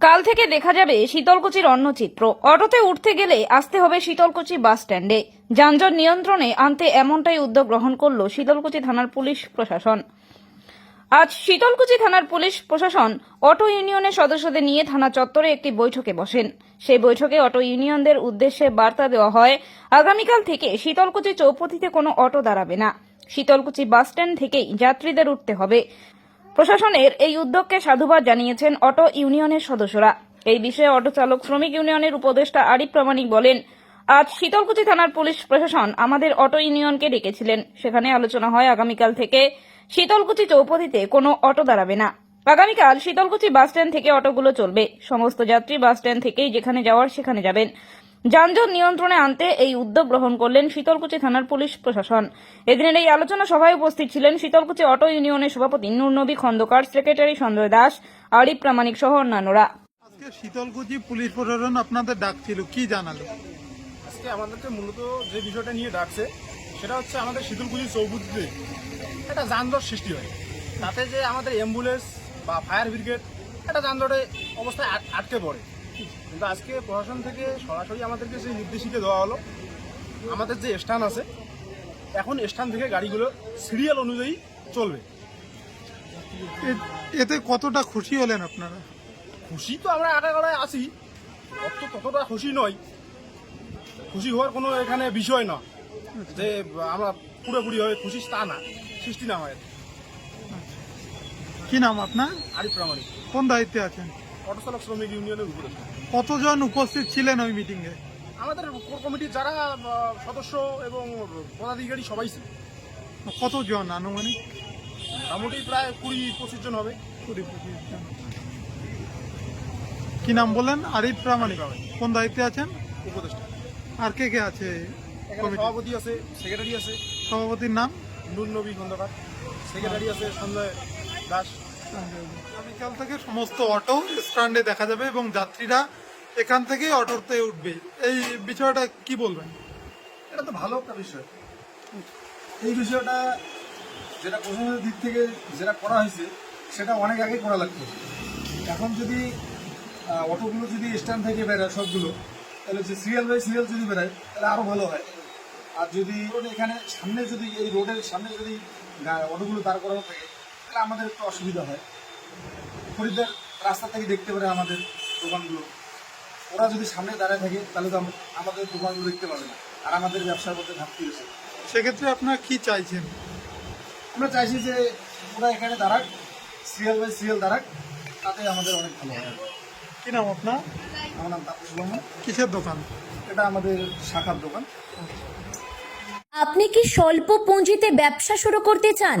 কাল থেকে দেখা যাবে শীতলকুচির অন্য চিত্র। অটোতে উঠতে গেলে আসতে হবে শীতলকুচি বাস স্ট্যান্ডে। যানজট নিয়ন্ত্রণে আনতে এমনটাই উদ্যোগ গ্রহণ করল শীতলকুচি থানার পুলিশ প্রশাসন। আজ শীতলকুচি থানার পুলিশ প্রশাসন অটো ইউনিয়নের সদস্যদের নিয়ে থানা চত্বরে একটি বৈঠকে বসেন। সেই বৈঠকে অটো ইউনিয়নদের উদ্দেশ্যে বার্তা দেওয়া হয়, আগামীকাল থেকে শীতলকুচি চৌপথিতে কোনো অটো দাঁড়াবে না। শীতলকুচি বাস স্ট্যান্ড থেকেই যাত্রীদের উঠতে হবে। প্রশাসনের এই উদ্যোগকে সাধুবাদ জানিয়েছেন অটো ইউনিয়নের সদস্যরা। এই বিষয়ে অটো চালক শ্রমিক ইউনিয়নের উপদেষ্টা আরিফ প্রামাণিক বলেন, আজ শীতলকুচি থানার পুলিশ প্রশাসন আমাদের অটো ইউনিয়নকে ডেকেছিলেন। সেখানে আলোচনা হয় আগামীকাল থেকে শীতলকুচি চৌপথিতে কোনো অটো দাঁড়াবে না। আগামীকাল শীতলকুচি বাস স্ট্যান্ড থেকে অটোগুলো চলবে। সমস্ত যাত্রী বাস স্ট্যান্ড থেকেই যেখানে যাওয়ার সেখানে যাবেন। যানজট নিয়ন্ত্রণে আনতে এই উদ্যোগ গ্রহণ করলেন শীতলকুচি থানার পুলিশ প্রশাসন। এদিনের এই আলোচনা সভায় উপস্থিত ছিলেন শীতলকুচি অটো ইউনিয়নের সভাপতি নূরনবী খন্দকার সেক্রেটারি সঞ্জয় দাস আরিফ প্রামাণিক সহ অন্যান্যরা। আজকে শীতলকুচি পুলিশ প্রশাসন আপনাদের ডাকছিল কি জানালো? আজকে আমাদেরকে মূলত যে বিষয়টা নিয়ে ডাকছে সেটা হচ্ছে আমাদের শীতলকুচি চৌবুদ্দিতে একটা যানজট সৃষ্টি হয়। তাতে যে আমাদের অ্যাম্বুলেন্স বা ফায়ার ব্রিগেড একটা যানজটে অবস্থায় আট- আটকে পড়ে। কিন্তু আজকে প্রশাসন থেকে সরাসরি আমাদেরকে সেই নির্দেশিকা দেওয়া হলো। আমাদের যে স্থান আছে এখন স্থান থেকে গাড়িগুলো সিরিয়াল অনুযায়ী চলবে। এতে কতটা খুশি হলেন আপনারা? খুশি তো আমরা আটাগড়ায় আছি অত ততটা খুশি নয় খুশি হওয়ার কোনো এখানে বিষয় না যে আমরা পুরোপুরি হয়ে খুশি তা না সৃষ্টি না হয়। কি নাম আপনার? আরিফ প্রামাণিক কোন দায়িত্বে আছেন? অটো চালক শ্রমিক ইউনিয়নের উপরে? কতজন উপস্থিত ছিলেন ওই মিটিংয়ে আমাদের কোর কমিটির যারা সদস্য এবং পদাধিকারী সবাই ছিল। কতজন আনুমানিক? মোটামুটি প্রায় কুড়ি পঁচিশ জন হবে। কুড়ি পঁচিশ জন। কি নাম বললেন? আরিফ প্রামাণিক। কোন দায়িত্বে আছেন? উপদেষ্টা। আর কে কে আছে সভাপতি আছে সেক্রেটারি আছে। সভাপতির নাম? নুর নবী খন্দকার সেক্রেটারি আছে সঞ্জয় দাস। আগামীকাল থেকে সমস্ত অটো স্ট্যান্ডে দেখা যাবে এবং যাত্রীরা এখান থেকেই অটোতে উঠবে। এই বিষয়টা কি বলবেন? এটা তো ভালো একটা বিষয়। এই বিষয়টা যেটা প্রশাসনের দিক থেকে যেটা করা হয়েছে, সেটা অনেক আগে করা লাগতো এখন যদি অটোগুলো যদি স্ট্যান্ড থেকে বেরোয় সবগুলো, তাহলে যে সিরিয়াল বাই সিরিয়াল যদি বেরোয়, তাহলে আরও ভালো হয়। আর যদি এখানে সামনে যদি, এই রোডের সামনে যদি অটোগুলো দাঁড় করানো থাকে তাহলে আমাদের একটু অসুবিধা হয়। খরিদ্দার রাস্তা থেকে দেখতে পারে আমাদের দোকানগুলো। ওরা যদি সামনে দাঁড়ায় থাকে তাহলে তো আমাদের দোকানগুলো দেখতে পাবে না। আর আমাদের ব্যবসার মধ্যে ঘাটতি হয়েছে সেক্ষেত্রে আপনারা কি চাইছেন? আমরা চাইছি যে ওরা এখানে দাঁড়াক সিরিয়াল বাই সিরিয়াল দাঁড়াক তাতে আমাদের অনেক ভালো হয় কি নাম আপনার? আমার নাম তাপস বর্মন। কিসের দোকান? এটা আমাদের শাখার দোকান। আপনি কি স্বল্প পুঁজিতে ব্যবসা শুরু করতে চান?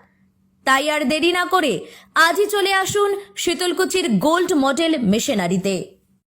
তাই আর দেরি না করে আজই চলে আসুন শীতলকুচির গোল্ড মডেল মেশিনারিতে।